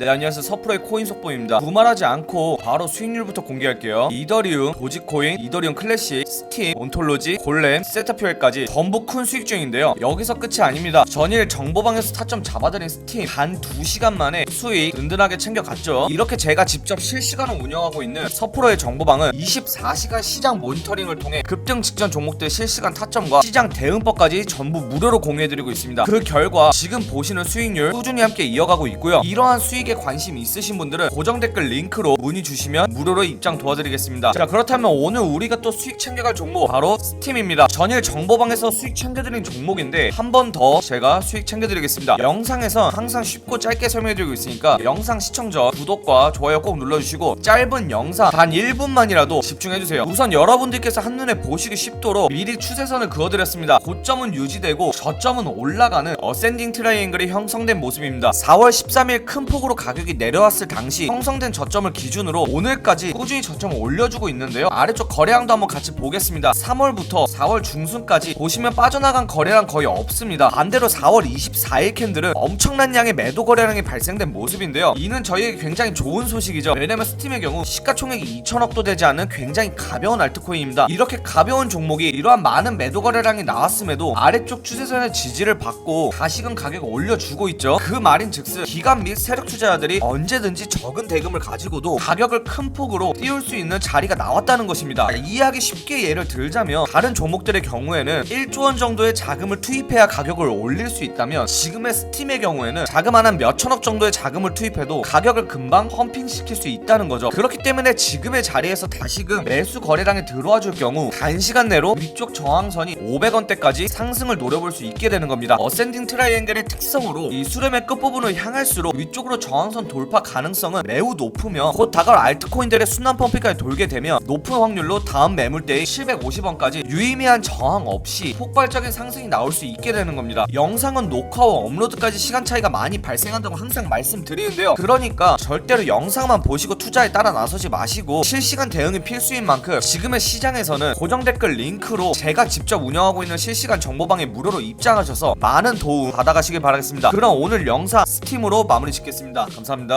네 안녕하세요 서프로의 코인 속보입니다. 두말하지 않고 바로 수익률부터 공개할게요. 이더리움, 도지코인, 이더리움 클래식, 스팀, 온톨로지, 골렘, 세타퓨엘까지 전부 큰 수익 중인데요. 여기서 끝이 아닙니다. 전일 정보방에서 타점 잡아드린 스팀 단 2시간 만에 수익 든든하게 챙겨갔죠. 이렇게 제가 직접 실시간으로 운영하고 있는 서프로의 정보방은 24시간 시장 모니터링을 통해 급등 직전 종목들 실시간 타점과 시장 대응법까지 전부 무료로 공유해드리고 있습니다. 그 결과 지금 보시는 수익률 꾸준히 함께 이어가고 있고요. 이러한 수익 에 관심 있으신 분들은 고정 댓글 링크로 문의 주시면 무료로 입장 도와드리겠습니다. 자 그렇다면 오늘 우리가 또 수익 챙겨갈 종목 바로 스팀입니다. 전일 정보방에서 수익 챙겨드린 종목인데 한 번 더 제가 수익 챙겨드리겠습니다. 영상에서 항상 쉽고 짧게 설명해드리고 있으니까 영상 시청 전 구독과 좋아요 꼭 눌러주시고 짧은 영상 단 1분만이라도 집중해주세요. 우선 여러분들께서 한눈에 보시기 쉽도록 미리 추세선을 그어드렸습니다. 고점은 유지되고 저점은 올라가는 어센딩 트라이앵글이 형성된 모습입니다. 4월 13일 큰 폭으로 가격이 내려왔을 당시 형성된 저점을 기준으로 오늘까지 꾸준히 저점을 올려주고 있는데요. 아래쪽 거래량도 한번 같이 보겠습니다. 3월부터 4월 중순까지 보시면 빠져나간 거래량 거의 없습니다. 반대로 4월 24일 캔들은 엄청난 양의 매도 거래량이 발생된 모습인데요. 이는 저희에게 굉장히 좋은 소식이죠. 왜냐면 스팀의 경우 시가총액이 2천억도 되지 않는 굉장히 가벼운 알트코인입니다. 이렇게 가벼운 종목이 이러한 많은 매도 거래량이 나왔음에도 아래쪽 추세선의 지지를 받고 다시금 가격을 올려주고 있죠. 그 말인 즉슨 기관 및 세력 투자 자들이 언제든지 적은 대금을 가지고도 가격을 큰 폭으로 띄울 수 있는 자리가 나왔다는 것입니다. 이해하기 쉽게 예를 들자면 다른 종목들의 경우에는 1조 원 정도의 자금을 투입해야 가격을 올릴 수 있다면 지금의 스팀의 경우에는 자금 한 몇천억 정도의 자금을 투입해도 가격을 금방 펌핑시킬 수 있다는 거죠. 그렇기 때문에 지금의 자리에서 다시금 매수 거래량이 들어와 줄 경우 단시간 내로 위쪽 저항선이 500원대까지 상승을 노려볼 수 있게 되는 겁니다. 어센딩 트라이앵글의 특성으로 이 수렴의 끝부분을 향할수록 위쪽으로 저항 선 돌파 가능성은 매우 높으며 곧 다가올 알트코인들의 순환 펌핑까지 돌게 되면 높은 확률로 다음 매물대의 750원까지 유의미한 저항 없이 폭발적인 상승이 나올 수 있게 되는 겁니다. 영상은 녹화와 업로드까지 시간 차이가 많이 발생한다고 항상 말씀드리는데요. 그러니까 절대로 영상만 보시고 투자에 따라 나서지 마시고 실시간 대응이 필수인 만큼 지금의 시장에서는 고정 댓글 링크로 제가 직접 운영하고 있는 실시간 정보방에 무료로 입장하셔서 많은 도움 받아가시길 바라겠습니다. 그럼 오늘 영상 스팀으로 마무리 짓겠습니다 감사합니다